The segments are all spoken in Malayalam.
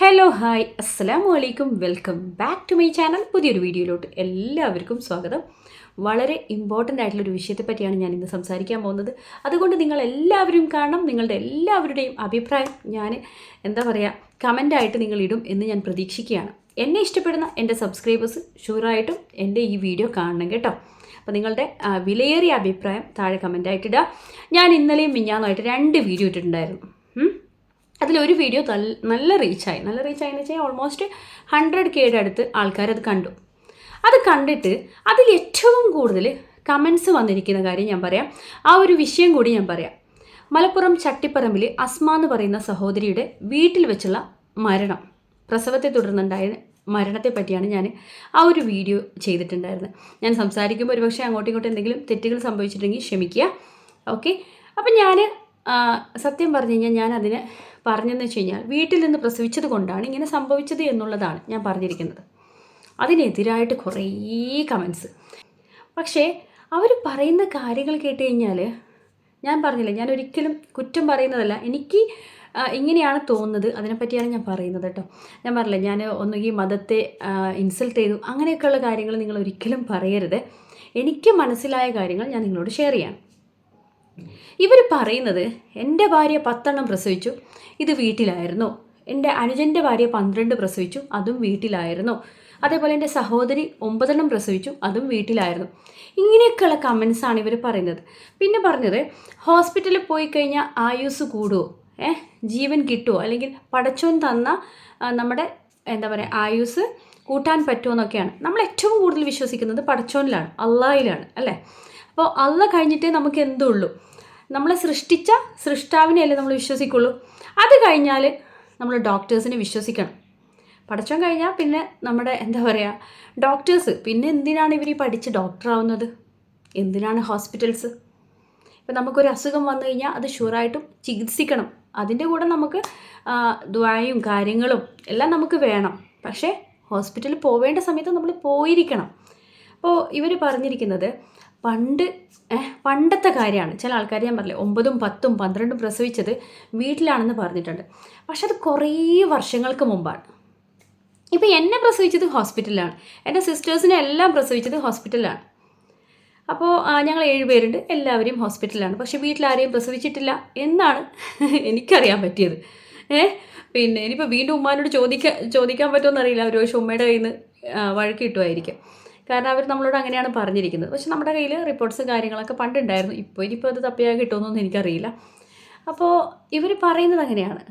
ഹലോ ഹായ് അസ്സാം വലൈക്കും welcome back to my channel പുതിയൊരു വീഡിയോയിലോട്ട് എല്ലാവർക്കും സ്വാഗതം. വളരെ ഇമ്പോർട്ടന്റ് ആയിട്ടുള്ളൊരു വിഷയത്തെ പറ്റിയാണ് ഞാൻ ഇന്ന് സംസാരിക്കാൻ പോകുന്നത്. അതുകൊണ്ട് നിങ്ങൾ എല്ലാവരും കാണണം. നിങ്ങളുടെ എല്ലാവരുടെയും അഭിപ്രായം ഞാൻ എന്താ പറയുക കമന്റായിട്ട് നിങ്ങൾ ഇടും എന്ന് ഞാൻ പ്രതീക്ഷിക്കുകയാണ്. എന്നെ ഇഷ്ടപ്പെടുന്ന എന്റെ സബ്സ്ക്രൈബേഴ്സ് ഷുവറായിട്ടും എന്റെ ഈ വീഡിയോ കാണണം കേട്ടോ. അപ്പോൾ നിങ്ങളുടെ വിലയേറിയ അഭിപ്രായം താഴെ കമന്റായിട്ടിടുക ഞാൻ ഇന്നലെയും മിഞ്ഞാന്നുമായിട്ട് രണ്ട് വീഡിയോ ഇട്ടിട്ടുണ്ടായിരുന്നു. അതിലൊരു വീഡിയോ നല്ല റീച്ചായി നല്ല റീച്ചായി എന്ന് വെച്ചാൽ ഓൾമോസ്റ്റ് ഹൺഡ്രഡ് കെയുടെ അടുത്ത് ആൾക്കാരത് കണ്ടു. അത് കണ്ടിട്ട് അതിൽ ഏറ്റവും കൂടുതൽ കമൻസ് വന്നിരിക്കുന്ന കാര്യം ഞാൻ പറയാം. ആ ഒരു വിഷയം കൂടി ഞാൻ പറയാം. മലപ്പുറം ചട്ടിപ്പറമ്പിൽ അസ്മ എന്ന് പറയുന്ന സഹോദരിയുടെ വീട്ടിൽ വെച്ചുള്ള മരണം. പ്രസവത്തെ തുടർന്നുണ്ടായ മരണത്തെ പറ്റിയാണ് ഞാൻ ആ ഒരു വീഡിയോ ചെയ്തിട്ടുണ്ടായിരുന്നത്. ഞാൻ സംസാരിക്കുമ്പോൾ ഒരുപക്ഷെ അങ്ങോട്ടും ഇങ്ങോട്ടും എന്തെങ്കിലും തെറ്റുകൾ സംഭവിച്ചിട്ടുണ്ടെങ്കിൽ ക്ഷമിക്കുക. ഓക്കെ അപ്പം ഞാൻ സത്യം പറഞ്ഞു കഴിഞ്ഞാൽ ഞാൻ അതിന് പറഞ്ഞതെന്ന് വെച്ച് കഴിഞ്ഞാൽ വീട്ടിൽ നിന്ന് പ്രസവിച്ചത് കൊണ്ടാണ് ഇങ്ങനെ സംഭവിച്ചത് എന്നുള്ളതാണ് ഞാൻ പറഞ്ഞിരിക്കുന്നത്. അതിനെതിരായിട്ട് കുറേ കമൻസ് പക്ഷേ അവർ പറയുന്ന കാര്യങ്ങൾ കേട്ട് കഴിഞ്ഞാൽ ഞാൻ പറഞ്ഞില്ല ഞാൻ ഒരിക്കലും കുറ്റം പറയുന്നതല്ല. എനിക്ക് ഇങ്ങനെയാണ് തോന്നുന്നത്. അതിനെപ്പറ്റിയാണ് ഞാൻ പറയുന്നത് കേട്ടോ. ഞാൻ പറഞ്ഞില്ല ഞാൻ ഒന്നുകിൽ മതത്തെ ഇൻസൾട്ട് ചെയ്തു അങ്ങനെയൊക്കെയുള്ള കാര്യങ്ങൾ നിങ്ങൾ ഒരിക്കലും പറയരുത്. എനിക്ക് മനസ്സിലായ കാര്യങ്ങൾ ഞാൻ നിങ്ങളോട് ഷെയർ ചെയ്യാം ഇവർ പറയുന്നത് എന്റെ ഭാര്യ പത്തെണ്ണം പ്രസവിച്ചു ഇത് വീട്ടിലായിരുന്നു. എന്റെ അനുജന്റെ ഭാര്യ പന്ത്രണ്ട് പ്രസവിച്ചു അതും വീട്ടിലായിരുന്നു. അതേപോലെ എന്റെ സഹോദരി ഒമ്പതെണ്ണം പ്രസവിച്ചു അതും വീട്ടിലായിരുന്നു. ഇങ്ങനെയൊക്കെയുള്ള കമൻസാണ് ഇവർ പറയുന്നത്. പിന്നെ പറഞ്ഞത് ഹോസ്പിറ്റലിൽ പോയി കഴിഞ്ഞാൽ ആയുസ് കൂടുമോ ഏ ജീവൻ കിട്ടുമോ അല്ലെങ്കിൽ പടച്ചോൻ തന്ന നമ്മുടെ എന്താ പറയുക ആയുസ് കൂട്ടാൻ പറ്റുമോ എന്നൊക്കെയാണ്. നമ്മൾ ഏറ്റവും കൂടുതൽ വിശ്വസിക്കുന്നത് പടച്ചോനിലാണ് അള്ളാഹിലാണ് അല്ലേ? അപ്പോൾ അള്ള കഴിഞ്ഞിട്ടേ നമുക്ക് എന്തുള്ളൂ? നമ്മളെ സൃഷ്ടിച്ച സൃഷ്ടാവിനെയല്ലേ നമ്മൾ വിശ്വസിക്കുള്ളൂ. അത് കഴിഞ്ഞാൽ നമ്മൾ ഡോക്ടേഴ്സിനെ വിശ്വസിക്കണം. പഠിച്ചം കഴിഞ്ഞാൽ പിന്നെ നമ്മുടെ എന്താ പറയുക ഡോക്ടേഴ്സ്. പിന്നെ എന്തിനാണ് ഇവർ പഠിച്ച് ഡോക്ടറാവുന്നത്? എന്തിനാണ് ഹോസ്പിറ്റൽസ്? ഇപ്പം നമുക്കൊരു അസുഖം വന്നു കഴിഞ്ഞാൽ അത് ഷുവറായിട്ടും ചികിത്സിക്കണം. അതിന്റെ കൂടെ നമുക്ക് ദ്വായും കാര്യങ്ങളും എല്ലാം നമുക്ക് വേണം. പക്ഷേ ഹോസ്പിറ്റലിൽ പോവേണ്ട സമയത്ത് നമ്മൾ പോയിരിക്കണം. അപ്പോൾ ഇവർ പറഞ്ഞിരിക്കുന്നത് പണ്ട് പണ്ടത്തെ കാര്യമാണ്. ചില ആൾക്കാർ ഞാൻ പറഞ്ഞില്ലേ ഒമ്പതും പത്തും പന്ത്രണ്ടും പ്രസവിച്ചത് വീട്ടിലാണെന്ന് പറഞ്ഞിട്ടുണ്ട്. പക്ഷെ അത് കുറേ വർഷങ്ങൾക്ക് മുമ്പാണ്. ഇപ്പം എന്നെ പ്രസവിച്ചത് ഹോസ്പിറ്റലിലാണ്. എന്റെ സിസ്റ്റേഴ്സിനെ എല്ലാം പ്രസവിച്ചത് ഹോസ്പിറ്റലിലാണ്. അപ്പോൾ ഞങ്ങൾ ഏഴ് പേരുണ്ട്. എല്ലാവരെയും ഹോസ്പിറ്റലിലാണ്. പക്ഷെ വീട്ടിലാരെയും പ്രസവിച്ചിട്ടില്ല എന്നാണ് എനിക്കറിയാൻ പറ്റിയത്. ഏഹ് പിന്നെ ഇനിയിപ്പോൾ വീണ്ടും ഉമ്മാനോട് ചോദിക്കാൻ ചോദിക്കാൻ പറ്റുമോ അറിയില്ല ഒരു പക്ഷേ ഉമ്മയുടെ കയ്യിൽ നിന്ന് വഴക്ക് കിട്ടുമായിരിക്കും. കാരണം അവർ നമ്മളോട് അങ്ങനെയാണ് പറഞ്ഞിരിക്കുന്നത്. പക്ഷെ നമ്മുടെ കയ്യിൽ റിപ്പോർട്ട്സ് കാര്യങ്ങളൊക്കെ പണ്ടുണ്ടായിരുന്നു. ഇപ്പോൾ ഇനിയിപ്പോൾ അത് തപ്പിയാൽ കിട്ടുമെന്നൊന്നും എനിക്കറിയില്ല. അപ്പോൾ ഇവർ പറയുന്നത് അങ്ങനെയാണ്.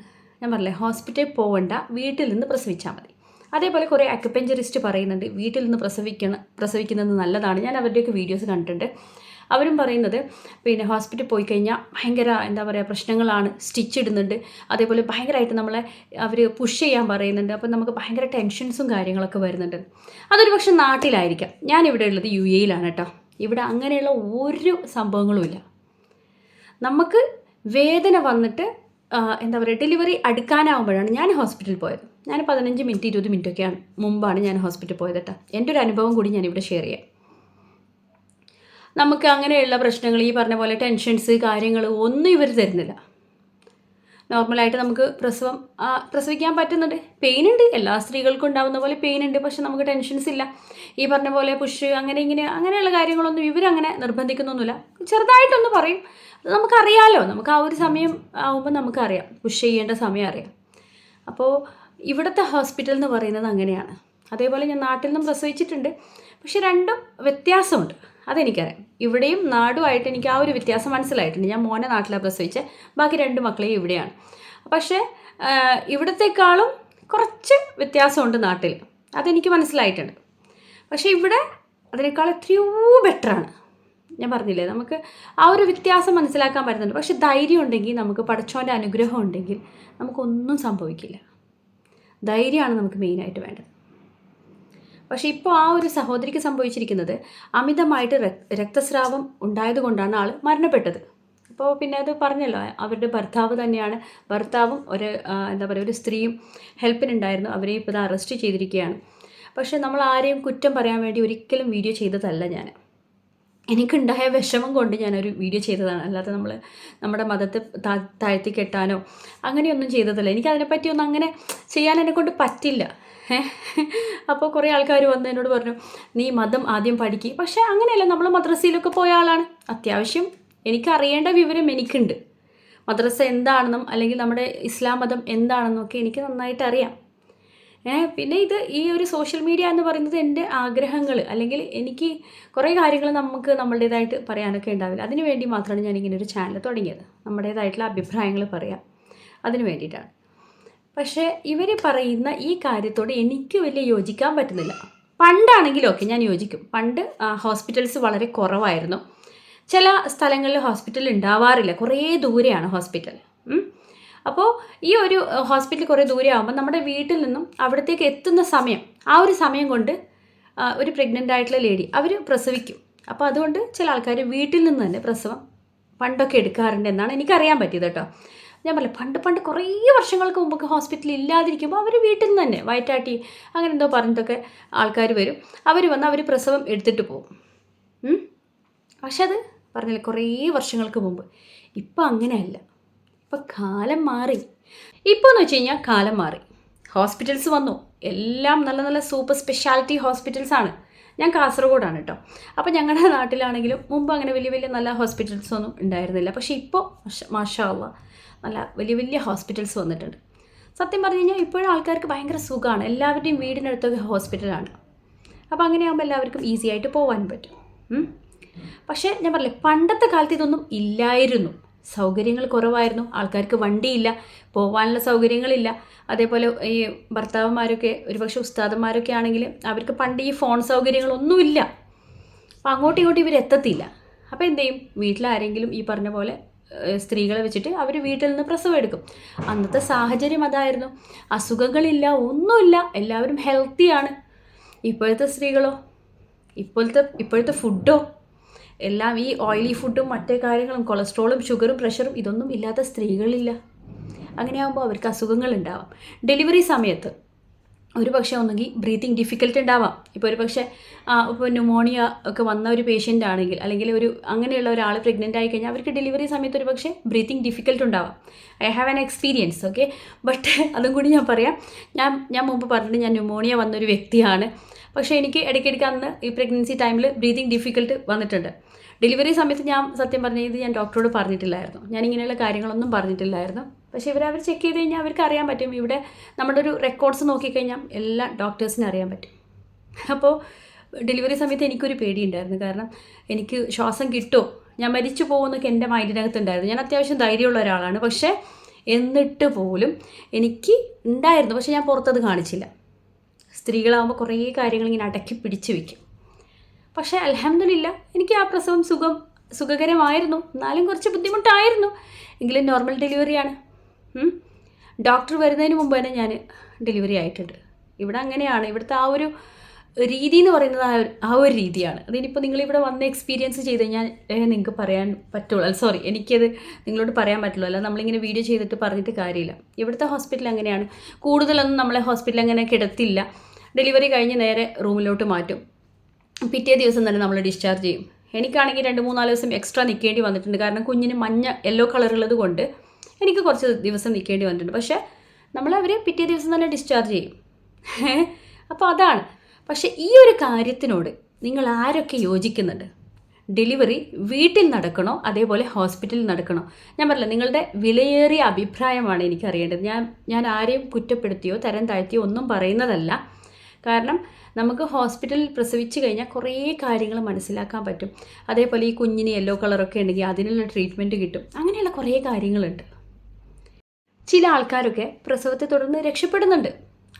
ഞാൻ പറഞ്ഞില്ലേ ഹോസ്പിറ്റലിൽ പോകണ്ട വീട്ടിൽ നിന്ന് പ്രസവിച്ചാൽ മതി. അതേപോലെ കുറേ അക്യുപെഞ്ചറിസ്റ്റ് പറയുന്നുണ്ട് വീട്ടിൽ നിന്ന് പ്രസവിക്കണം പ്രസവിക്കുന്നത് നല്ലതാണ്. ഞാൻ അവരുടെയൊക്കെ വീഡിയോസ് കണ്ടിട്ടുണ്ട്. അവരും പറയുന്നത് പിന്നെ ഹോസ്പിറ്റലിൽ പോയി കഴിഞ്ഞാൽ ഭയങ്കര എന്താ പറയുക പ്രശ്നങ്ങളാണ്. സ്റ്റിച്ച് ഇടുന്നുണ്ട്. അതേപോലെ ഭയങ്കരമായിട്ട് നമ്മളെ അവർ പുഷ് ചെയ്യാൻ പറയുന്നുണ്ട്. അപ്പോൾ നമുക്ക് ഭയങ്കര ടെൻഷൻസും കാര്യങ്ങളൊക്കെ വരുന്നുണ്ട്. അതൊരു പക്ഷേ നാട്ടിലായിരിക്കാം. ഞാൻ ഇവിടെ ഉള്ളത് യു എയിലാണ് കേട്ടോ. ഇവിടെ അങ്ങനെയുള്ള ഒരു സംഭവങ്ങളുമില്ല നമുക്ക് വേദന വന്നിട്ട് എന്താ പറയുക ഡെലിവറി അടുക്കാനാവുമ്പോഴാണ് ഞാൻ ഹോസ്പിറ്റലിൽ പോയത്. ഞാൻ പതിനഞ്ച് മിനിറ്റ് ഇരുപത് മിനിറ്റൊക്കെയാണ് മുമ്പാണ് ഞാൻ ഹോസ്പിറ്റലിൽ പോയത് കേട്ടോ. എന്റെ ഒരു അനുഭവം കൂടി ഞാൻ ഷെയർ ചെയ്യാം. നമുക്ക് അങ്ങനെയുള്ള പ്രശ്നങ്ങൾ ഈ പറഞ്ഞ പോലെ ടെൻഷൻസ് കാര്യങ്ങൾ ഒന്നും ഇവർ തരുന്നില്ല. നോർമലായിട്ട് നമുക്ക് പ്രസവം പ്രസവിക്കാൻ പറ്റുന്നുണ്ട്. പെയിൻ ഉണ്ട്. എല്ലാ സ്ത്രീകൾക്കും ഉണ്ടാകുന്ന പോലെ പെയിൻ ഉണ്ട്. പക്ഷെ നമുക്ക് ടെൻഷൻസ് ഇല്ല. ഈ പറഞ്ഞ പോലെ പുഷ് അങ്ങനെ ഇങ്ങനെ അങ്ങനെയുള്ള കാര്യങ്ങളൊന്നും ഇവരങ്ങനെ നിർബന്ധിക്കുന്നൊന്നുമില്ല. ചെറുതായിട്ടൊന്ന് പറയും. അത് നമുക്കറിയാലോ. നമുക്ക് ആ ഒരു സമയം ആകുമ്പോൾ നമുക്കറിയാം. പുഷ് ചെയ്യേണ്ട സമയം അറിയാം. അപ്പോൾ ഇവിടുത്തെ ഹോസ്പിറ്റൽ എന്ന് പറയുന്നത് അങ്ങനെയാണ്. അതേപോലെ ഞാൻ നാട്ടിൽ നിന്നും പ്രസവിച്ചിട്ടുണ്ട്. പക്ഷെ രണ്ടും വ്യത്യാസമുണ്ട്. അതെനിക്കറിയാം. ഇവിടെയും നാടുമായിട്ട് എനിക്ക് ആ ഒരു വ്യത്യാസം മനസ്സിലായിട്ടുണ്ട്. ഞാൻ മോനെ നാട്ടിലാണ് പ്രസവിച്ച്. ബാക്കി രണ്ട് മക്കളെയും ഇവിടെയാണ്. പക്ഷേ ഇവിടത്തേക്കാളും കുറച്ച് വ്യത്യാസമുണ്ട് നാട്ടിൽ. അതെനിക്ക് മനസ്സിലായിട്ടുണ്ട്. പക്ഷേ ഇവിടെ അതിനേക്കാൾ എത്രയോ ബെറ്ററാണ്. ഞാൻ പറഞ്ഞില്ലേ നമുക്ക് ആ ഒരു വ്യത്യാസം മനസ്സിലാക്കാൻ പറ്റുന്നുണ്ട്. പക്ഷെ ധൈര്യം ഉണ്ടെങ്കിൽ നമുക്ക് പടച്ചോന്റെ അനുഗ്രഹം ഉണ്ടെങ്കിൽ നമുക്കൊന്നും സംഭവിക്കില്ല. ധൈര്യമാണ് നമുക്ക് മെയിനായിട്ട് വേണ്ടത്. പക്ഷേ ഇപ്പോൾ ആ ഒരു സഹോദരിക്ക് സംഭവിച്ചിരിക്കുന്നത് അമിതമായിട്ട് രക്- രക്തസ്രാവം ഉണ്ടായതുകൊണ്ടാണ് ആൾ മരണപ്പെട്ടത്. അപ്പോൾ പിന്നെ അത് പറഞ്ഞല്ലോ അവരുടെ ഭർത്താവ് തന്നെയാണ്. ഭർത്താവും ഒരു എന്താ പറയുക ഒരു സ്ത്രീയും ഹെൽപ്പിനുണ്ടായിരുന്നു. അവരെ ഇപ്പോൾ അറസ്റ്റ് ചെയ്തിരിക്കുകയാണ്. പക്ഷേ നമ്മൾ ആരെയും കുറ്റം പറയാൻ വേണ്ടി ഒരിക്കലും വീഡിയോ ചെയ്തതല്ല ഞാൻ. എനിക്കുണ്ടായ വിഷമം കൊണ്ട് ഞാനൊരു വീഡിയോ ചെയ്തതാണ്. അല്ലാതെ നമ്മൾ നമ്മുടെ മതത്തെ താഴ്ത്തി കെട്ടാനോ അങ്ങനെയൊന്നും ചെയ്തതല്ല. എനിക്കതിനെപ്പറ്റിയൊന്നും അങ്ങനെ ചെയ്യാൻ എന്നെക്കൊണ്ട് പറ്റില്ല. അപ്പോൾ കുറേ ആൾക്കാർ വന്ന് എന്നോട് പറഞ്ഞു നീ മതം ആദ്യം പഠിക്കുക പക്ഷേ അങ്ങനെയല്ല നമ്മൾ മദ്രസയിലൊക്കെ പോയ ആളാണ്. അത്യാവശ്യം എനിക്കറിയേണ്ട വിവരം എനിക്കുണ്ട്. മദ്രസ എന്താണെന്നും അല്ലെങ്കിൽ നമ്മുടെ ഇസ്ലാം മതം എന്താണെന്നും ഒക്കെ എനിക്ക് നന്നായിട്ട് അറിയാം പിന്നെ ഇത് ഈ ഒരു സോഷ്യൽ മീഡിയ എന്ന് പറയുന്നത് എന്റെ ആഗ്രഹങ്ങൾ അല്ലെങ്കിൽ എനിക്ക് കുറേ കാര്യങ്ങൾ നമുക്ക് നമ്മളുടേതായിട്ട് പറയാനൊക്കെ ഉണ്ടാവില്ല. അതിന് വേണ്ടി മാത്രമാണ് ഞാൻ ഇങ്ങനെ ഒരു ചാനൽ തുടങ്ങിയത്. നമ്മുടേതായിട്ടുള്ള അഭിപ്രായങ്ങൾ പറയാം. അതിന് വേണ്ടിയിട്ടാണ്. പക്ഷേ ഇവർ പറയുന്ന ഈ കാര്യത്തോട് എനിക്ക് വലിയ യോജിക്കാൻ പറ്റുന്നില്ല. പണ്ടാണെങ്കിലൊക്കെ ഞാൻ യോജിക്കും. പണ്ട് ഹോസ്പിറ്റൽസ് വളരെ കുറവായിരുന്നു. ചില സ്ഥലങ്ങളിൽ ഹോസ്പിറ്റൽ ഉണ്ടാവാറില്ല. കുറേ ദൂരെയാണ് ഹോസ്പിറ്റൽ അപ്പോൾ ഈ ഒരു ഹോസ്പിറ്റൽ കുറേ ദൂരെ ആകുമ്പോൾ നമ്മുടെ വീട്ടിൽ നിന്നും അവിടത്തേക്ക് എത്തുന്ന സമയം ആ ഒരു സമയം കൊണ്ട് ഒരു പ്രഗ്നന്റ് ആയിട്ടുള്ള ലേഡി അവർ പ്രസവിക്കും. അപ്പോൾ അതുകൊണ്ട് ചില ആൾക്കാർ വീട്ടിൽ നിന്ന് തന്നെ പ്രസവം പണ്ടൊക്കെ എടുക്കാറുണ്ട് എന്നാണ് എനിക്കറിയാൻ പറ്റിയത് കേട്ടോ. ഞാൻ പറയാം പണ്ട് പണ്ട് കുറേ വർഷങ്ങൾക്ക് മുമ്പൊക്കെ ഹോസ്പിറ്റലിൽ ഇല്ലാതിരിക്കുമ്പോൾ അവർ വീട്ടിൽ നിന്ന് തന്നെ വയറ്റാട്ടി അങ്ങനെ എന്തോ പറഞ്ഞിട്ടൊക്കെ ആൾക്കാർ വരും. അവർ വന്ന് അവർ പ്രസവം എടുത്തിട്ട് പോകും. പക്ഷെ അത് പറഞ്ഞില്ല കുറേ വർഷങ്ങൾക്ക് മുമ്പ്. ഇപ്പം അങ്ങനെയല്ല. ഇപ്പം കാലം മാറി. ഇപ്പോൾ എന്ന് വെച്ച് കഴിഞ്ഞാൽ കാലം മാറി. ഹോസ്പിറ്റൽസ് വന്നു. എല്ലാം നല്ല നല്ല സൂപ്പർ സ്പെഷ്യാലിറ്റി ഹോസ്പിറ്റൽസ് ആണ്. ഞാൻ കാസർഗോഡാണ് കേട്ടോ. അപ്പോൾ ഞങ്ങളുടെ നാട്ടിലാണെങ്കിലും മുമ്പ് അങ്ങനെ വലിയ വലിയ നല്ല ഹോസ്പിറ്റൽസ് ഒന്നും ഉണ്ടായിരുന്നില്ല. പക്ഷേ ഇപ്പോൾ മാഷാ നല്ല വലിയ വലിയ ഹോസ്പിറ്റൽസ് വന്നിട്ടുണ്ട്. സത്യം പറഞ്ഞു കഴിഞ്ഞാൽ ഇപ്പോഴും ആൾക്കാർക്ക് ഭയങ്കര സുഖമാണ്. എല്ലാവരുടെയും വീടിനടുത്തൊക്കെ ഹോസ്പിറ്റലാണ്. അപ്പോൾ അങ്ങനെയാകുമ്പോൾ എല്ലാവർക്കും ഈസി ആയിട്ട് പോകാൻ പറ്റും. പക്ഷേ ഞാൻ പറഞ്ഞില്ലേ പണ്ടത്തെ കാലത്ത് ഇതൊന്നും ഇല്ലായിരുന്നു. സൗകര്യങ്ങൾ കുറവായിരുന്നു. ആൾക്കാർക്ക് വണ്ടിയില്ല പോകാനുള്ള സൗകര്യങ്ങളില്ല. അതേപോലെ ഈ ഭർത്താവന്മാരൊക്കെ ഒരുപക്ഷെ ഉസ്താദന്മാരൊക്കെ ആണെങ്കിൽ അവർക്ക് പണ്ട് ഈ ഫോൺ സൗകര്യങ്ങളൊന്നുമില്ല. അപ്പോൾ അങ്ങോട്ടും ഇങ്ങോട്ടും ഇവർ എത്തത്തില്ല. അപ്പോൾ എന്ത് ചെയ്യും? വീട്ടിലാരെങ്കിലും ഈ പറഞ്ഞ പോലെ സ്ത്രീകളെ വെച്ചിട്ട് അവർ വീട്ടിൽ നിന്ന് പ്രസവം എടുക്കും. അന്നത്തെ സാഹചര്യം അതായിരുന്നു. അസുഖങ്ങളില്ല ഒന്നുമില്ല. എല്ലാവരും ഹെൽത്തിയാണ് ഇപ്പോഴത്തെ സ്ത്രീകളോ ഇപ്പോഴത്തെ ഇപ്പോഴത്തെ ഫുഡോ എല്ലാം ഈ ഓയിലി ഫുഡും മറ്റേ കാര്യങ്ങളും കൊളസ്ട്രോളും ഷുഗറും പ്രഷറും ഇതൊന്നും ഇല്ലാത്ത സ്ത്രീകളില്ല. അങ്ങനെയാകുമ്പോൾ അവർക്ക് അസുഖങ്ങൾ ഉണ്ടാവാം. ഡെലിവറി സമയത്ത് ഒരു പക്ഷേ ഒന്നുകിൽ ബ്രീത്തിങ് ഡിഫിക്കൽട്ട് ഉണ്ടാവാം. ഇപ്പോൾ ഒരു പക്ഷേ ഇപ്പോൾ ന്യൂമോണിയ ഒക്കെ വന്ന ഒരു പേഷ്യന്റ് ആണെങ്കിൽ അല്ലെങ്കിൽ ഒരു അങ്ങനെയുള്ള ഒരാൾ പ്രഗ്നന്റ് ആയി കഴിഞ്ഞാൽ അവർക്ക് ഡെലിവറി സമയത്ത് ഒരു പക്ഷേ ബ്രീത്തിങ് ഡിഫിക്കൽട്ട് ഉണ്ടാവാം. I have an experience okay but അതും കൂടി ഞാൻ പറയാം. ഞാൻ ഞാൻ മുമ്പ് പറഞ്ഞിട്ട് ഞാൻ ന്യൂമോണിയ വന്നൊരു വ്യക്തിയാണ്. പക്ഷേ എനിക്ക് ഇടയ്ക്കിടയ്ക്ക് അന്ന് ഈ പ്രഗ്നൻസി ടൈമിൽ ബ്രീതിങ് ഡിഫിക്കൽട്ട് വന്നിട്ടുണ്ട്. ഡെലിവറി സമയത്ത് ഞാൻ സത്യം പറഞ്ഞ ഇത് ഞാൻ ഡോക്ടറോട് പറഞ്ഞിട്ടില്ലായിരുന്നു. ഞാൻ ഇങ്ങനെയുള്ള കാര്യങ്ങളൊന്നും പറഞ്ഞിട്ടില്ലായിരുന്നു. പക്ഷേ ഇവർ അവർ ചെക്ക് ചെയ്ത് കഴിഞ്ഞാൽ അവർക്ക് അറിയാൻ പറ്റും. ഇവിടെ നമ്മുടെ ഒരു റെക്കോർഡ്സ് നോക്കിക്കഴിഞ്ഞാൽ എല്ലാ ഡോക്ടേഴ്സിനും അറിയാൻ പറ്റും. അപ്പോൾ ഡെലിവറി സമയത്ത് എനിക്കൊരു പേടിയുണ്ടായിരുന്നു. കാരണം എനിക്ക് ശ്വാസം കിട്ടുമോ ഞാൻ മരിച്ചു പോകുമെന്നൊക്കെ എന്റെ മൈൻഡിനകത്ത് ഉണ്ടായിരുന്നു ഞാൻ അത്യാവശ്യം ധൈര്യമുള്ള ഒരാളാണ്. പക്ഷേ എന്നിട്ട് പോലും എനിക്ക് ഉണ്ടായിരുന്നു. പക്ഷേ ഞാൻ പുറത്തത് കാണിച്ചില്ല. സ്ത്രീകളാകുമ്പോൾ കുറേ കാര്യങ്ങൾ ഇങ്ങനെ അടക്കി പിടിച്ചു വയ്ക്കും പക്ഷേ അലഹമില്ല എനിക്ക് ആ പ്രസവം സുഖം സുഖകരമായിരുന്നു. എന്നാലും കുറച്ച് ബുദ്ധിമുട്ടായിരുന്നു. എങ്കിലും നോർമൽ ഡെലിവറിയാണ് ഡോക്ടർ വരുന്നതിന് മുമ്പ് തന്നെ ഞാൻ ഡെലിവറി ആയിട്ടുണ്ട്. ഇവിടെ അങ്ങനെയാണ്. ഇവിടുത്തെ ആ ഒരു രീതി എന്ന് പറയുന്നത് ആ ഒരു ആ ഒരു രീതിയാണ്. അതിനിപ്പോൾ നിങ്ങളിവിടെ വന്ന് എക്സ്പീരിയൻസ് ചെയ്ത് കഴിഞ്ഞാൽ നിങ്ങൾക്ക് പറയാൻ പറ്റുള്ളൂ. അല്ല സോറി എനിക്കത് നിങ്ങളോട് പറയാൻ പറ്റുള്ളൂ. അല്ല നമ്മളിങ്ങനെ വീഡിയോ ചെയ്തിട്ട് പറഞ്ഞിട്ട് കാര്യമില്ല. ഇവിടുത്തെ ഹോസ്പിറ്റൽ അങ്ങനെയാണ്. കൂടുതലൊന്നും നമ്മളെ ഹോസ്പിറ്റൽ അങ്ങനെ കിടത്തില്ല. ഡെലിവറി കഴിഞ്ഞ് നേരെ റൂമിലോട്ട് മാറ്റും. പിറ്റേ ദിവസം തന്നെ നമ്മൾ ഡിസ്ചാർജ് ചെയ്യും. എനിക്കാണെങ്കിൽ രണ്ട് മൂന്നാൽ ദിവസം എക്സ്ട്രാ നിൽക്കേണ്ടി വന്നിട്ടുണ്ട്. കാരണം കുഞ്ഞിന് മഞ്ഞ യെല്ലോ കളറുള്ളത് കൊണ്ട് എനിക്ക് കുറച്ച് ദിവസം നിൽക്കേണ്ടി വന്നിട്ടുണ്ട്. പക്ഷേ നമ്മൾ നമ്മളവർ പിറ്റേ ദിവസം തന്നെ ഡിസ്ചാർജ് ചെയ്യും. അപ്പോൾ അതാണ്. പക്ഷേ ഈ ഒരു കാര്യത്തിനോട് നിങ്ങൾ ആരൊക്കെ യോജിക്കുന്നുണ്ട്? ഡെലിവറി വീട്ടിൽ നടക്കണോ? അതേപോലെ ഹോസ്പിറ്റലിൽ നടക്കണോ? ഞാൻ പറഞ്ഞില്ല നിങ്ങളുടെ വിലയേറിയ അഭിപ്രായമാണ് എനിക്കറിയേണ്ടത്. ഞാൻ ഞാൻ ആരെയും കുറ്റപ്പെടുത്തിയോ തരം താഴ്ത്തിയോ ഒന്നും പറയുന്നതല്ല. കാരണം നമുക്ക് ഹോസ്പിറ്റലിൽ പ്രസവിച്ച് കഴിഞ്ഞാൽ കുറേ കാര്യങ്ങൾ മനസ്സിലാക്കാൻ പറ്റും. അതേപോലെ ഈ കുഞ്ഞിന് യെല്ലോ കളറൊക്കെ ഉണ്ടെങ്കിൽ അതിനുള്ള ട്രീറ്റ്മെന്റ് കിട്ടും. അങ്ങനെയുള്ള കുറേ കാര്യങ്ങളുണ്ട്. ചില ആൾക്കാരൊക്കെ പ്രസവത്തെ തുടർന്ന് രക്ഷപ്പെടുന്നുണ്ട്.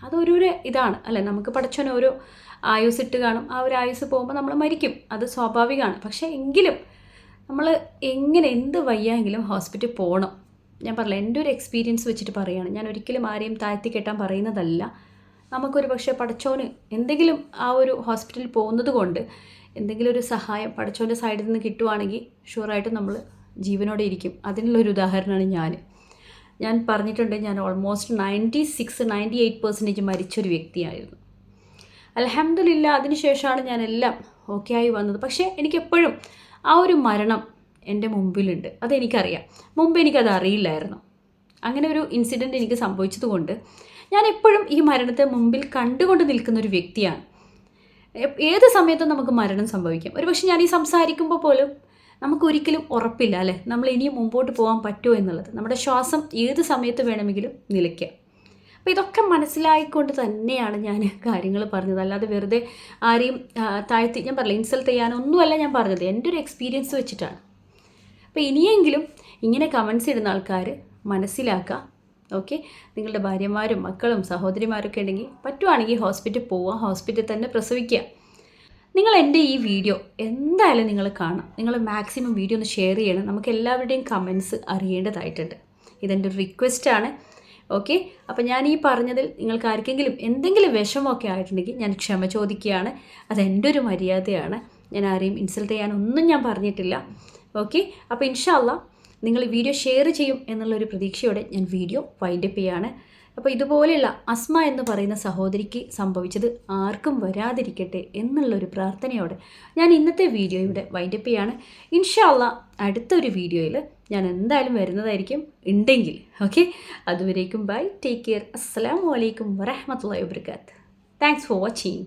അതൊരു ഇതാണ്. അല്ലേ നമുക്ക് പഠിച്ചവൻ ഓരോ ആയുസ് ഇട്ട് കാണും. ആ ഒരു ആയുസ് പോകുമ്പോൾ നമ്മൾ മരിക്കും. അത് സ്വാഭാവികമാണ്. പക്ഷേ എങ്കിലും നമ്മൾ എങ്ങനെ എന്ത് വയ്യായെങ്കിലും ഹോസ്പിറ്റലിൽ പോകണം. ഞാൻ പറഞ്ഞില്ല എന്റെ ഒരു എക്സ്പീരിയൻസ് വെച്ചിട്ട് പറയുകയാണ് ഞാൻ ഒരിക്കലും ആരെയും താഴ്ത്തി കെട്ടാൻ പറയുന്നതല്ല. നമുക്കൊരു പക്ഷേ പഠിച്ചോന് എന്തെങ്കിലും ആ ഒരു ഹോസ്പിറ്റലിൽ പോകുന്നത് കൊണ്ട് എന്തെങ്കിലും ഒരു സഹായം പഠിച്ചോന്റെ സൈഡിൽ നിന്ന് കിട്ടുവാണെങ്കിൽ ഷുവറായിട്ടും നമ്മൾ ജീവനോടെ ഇരിക്കും. അതിനുള്ളൊരു ഉദാഹരണമാണ് ഞാൻ. ഞാൻ പറഞ്ഞിട്ടുണ്ട് ഞാൻ almost ninety six ninety eight percentage മരിച്ചൊരു വ്യക്തിയായിരുന്നു. അലഹമ്മദില്ല അതിനുശേഷമാണ് ഞാൻ എല്ലാം ഓക്കെ ആയി വന്നത്. പക്ഷേ എനിക്കെപ്പോഴും ആ ഒരു മരണം എന്റെ മുമ്പിലുണ്ട്. അതെനിക്കറിയാം. മുമ്പ് എനിക്കത് അറിയില്ലായിരുന്നു. അങ്ങനെ ഒരു ഇൻസിഡന്റ് എനിക്ക് സംഭവിച്ചതുകൊണ്ട് ഞാൻ എപ്പോഴും ഈ മരണത്തെ മുമ്പിൽ കണ്ടുകൊണ്ട് നിൽക്കുന്ന ഒരു വ്യക്തിയാണ്. ഏത് സമയത്തും നമുക്ക് മരണം സംഭവിക്കാം. ഒരു പക്ഷേ ഞാൻ ഈ സംസാരിക്കുമ്പോൾ പോലും നമുക്കൊരിക്കലും ഉറപ്പില്ല അല്ലേ? നമ്മൾ ഇനിയും മുമ്പോട്ട് പോകാൻ പറ്റുമോ എന്നുള്ളത്. നമ്മുടെ ശ്വാസം ഏത് സമയത്ത് വേണമെങ്കിലും നിലയ്ക്കാം. അപ്പോൾ ഇതൊക്കെ മനസ്സിലായിക്കൊണ്ട് തന്നെയാണ് ഞാൻ കാര്യങ്ങൾ പറഞ്ഞത്. അല്ലാതെ വെറുതെ ആരെയും താഴ്ത്തി ഞാൻ പറയില്ല ഇൻസൾട്ട് ചെയ്യാനൊന്നുമല്ല ഞാൻ പറഞ്ഞത്. എന്റെ ഒരു എക്സ്പീരിയൻസ് വെച്ചിട്ടാണ്. അപ്പോൾ ഇനിയെങ്കിലും ഇങ്ങനെ കമൻസ് ഇടുന്ന ആൾക്കാർ മനസ്സിലാക്കുക ഓക്കെ? നിങ്ങളുടെ ഭാര്യമാരും മക്കളും സഹോദരിമാരൊക്കെ ഉണ്ടെങ്കിൽ പറ്റുവാണെങ്കിൽ ഹോസ്പിറ്റലിൽ പോവുക ഹോസ്പിറ്റലിൽ തന്നെ പ്രസവിക്കുക. നിങ്ങൾ എന്റെ ഈ വീഡിയോ എന്തായാലും നിങ്ങൾ കാണാം നിങ്ങൾ മാക്സിമം വീഡിയോ ഒന്ന് ഷെയർ ചെയ്യണം. നമുക്ക് എല്ലാവരുടെയും കമൻസ് അറിയേണ്ടതായിട്ടുണ്ട്. ഇതെന്റെ ഒരു റിക്വസ്റ്റാണ് ഓക്കെ? അപ്പോൾ ഞാൻ ഈ പറഞ്ഞതിൽ നിങ്ങൾക്ക് ആർക്കെങ്കിലും എന്തെങ്കിലും വിഷമമൊക്കെ ആയിട്ടുണ്ടെങ്കിൽ ഞാൻ ക്ഷമ ചോദിക്കുകയാണ്. അത് എന്റെ ഒരു മര്യാദയാണ്. ഞാൻ ആരെയും ഇൻസൾട്ട് ചെയ്യാനൊന്നും ഞാൻ പറഞ്ഞിട്ടില്ല. ഓക്കെ? അപ്പോൾ ഇൻഷാല്ല നിങ്ങൾ വീഡിയോ ഷെയർ ചെയ്യും എന്നുള്ളൊരു പ്രതീക്ഷയോടെ ഞാൻ വീഡിയോ വൈൻഡപ്പ് ചെയ്യാണ്. അപ്പോൾ ഇതുപോലെയുള്ള അസ്മ എന്ന് പറയുന്ന സഹോദരിക്ക് സംഭവിച്ചത് ആർക്കും വരാതിരിക്കട്ടെ എന്നുള്ളൊരു പ്രാർത്ഥനയോടെ ഞാൻ ഇന്നത്തെ വീഡിയോ ഇവിടെ വൈൻഡപ്പ് ചെയ്യാണ്. ഇൻഷാല്ല അടുത്തൊരു വീഡിയോയിൽ ഞാൻ എന്തായാലും വരുന്നതായിരിക്കും ഉണ്ടെങ്കിൽ ഓക്കെ അതുവരേക്കും ബൈ ടേക്ക് കെയർ അസ്സാം വലൈക്കും വരഹമത്തല്ലാ വാബർക്കാത്ത് താങ്ക്സ് ഫോർ വാച്ചിങ്